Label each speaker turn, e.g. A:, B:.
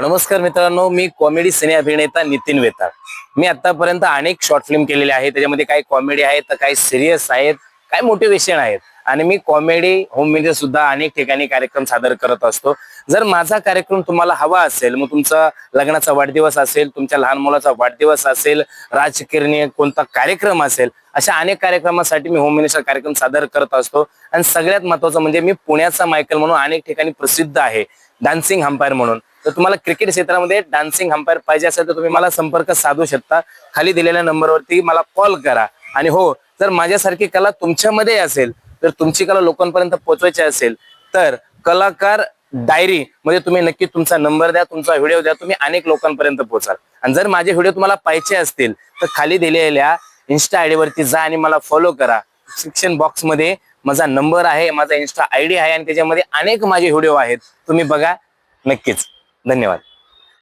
A: नमस्कार मित्रांनो मी कॉमेडी सिने अभिनेता नितीन वेताळ. मी आतापर्यंत अनेक शॉर्ट फिल्म केलेले आहे त्याच्यामध्ये काही कॉमेडी आहेत तर काही सिरियस आहेत काही मोटिवेशन आहेत. आणि मी कॉमेडी होममध्ये सुद्धा अनेक ठिकाणी कार्यक्रम सादर करत असतो. जर माझा कार्यक्रम तुम्हाला हवा असेल मग तुमचा लग्नाचा वाढदिवस असेल तुमच्या लहान मुलाचा वाढदिवस असेल राजकीय कोणता कार्यक्रम असेल अशा अनेक कार्यक्रमासाठी मी होम मिनिस्टर कार्यक्रम सादर करत असतो. आणि सगळ्यात महत्वाचं म्हणजे मी पुण्याचा मायकल म्हणून अनेक ठिकाणी प्रसिद्ध आहे. डान्सिंग अंपायर म्हणून. तर तुम्हाला क्रिकेट क्षेत्रामध्ये डान्सिंग अंपायर पाहिजे असेल तर तुम्ही मला संपर्क साधू शकता. खाली दिलेल्या नंबरवरती मला कॉल करा. आणि हो जर माझ्यासारखी कला तुमच्यामध्ये असेल तर तुमची कला लोकांपर्यंत पोहोचवायची असेल तर कलाकार डायरी मध्ये तुम्ही नक्की तुमचा नंबर द्या तुमचा व्हिडिओ द्या तुम्ही अनेक लोकांपर्यंत पोहोचाल. आणि जर माझे व्हिडिओ तुम्हाला पाहिजे असतील तर खाली दिलेल्या इन्स्टा आयडी वरती जा आणि मला फॉलो करा. शिक्षण बॉक्समध्ये माझा नंबर आहे माझा इन्स्टा आयडी आहे आणि त्याच्यामध्ये अनेक माझे व्हिडिओ आहेत. तुम्ही बघा नक्कीच. धन्यवाद.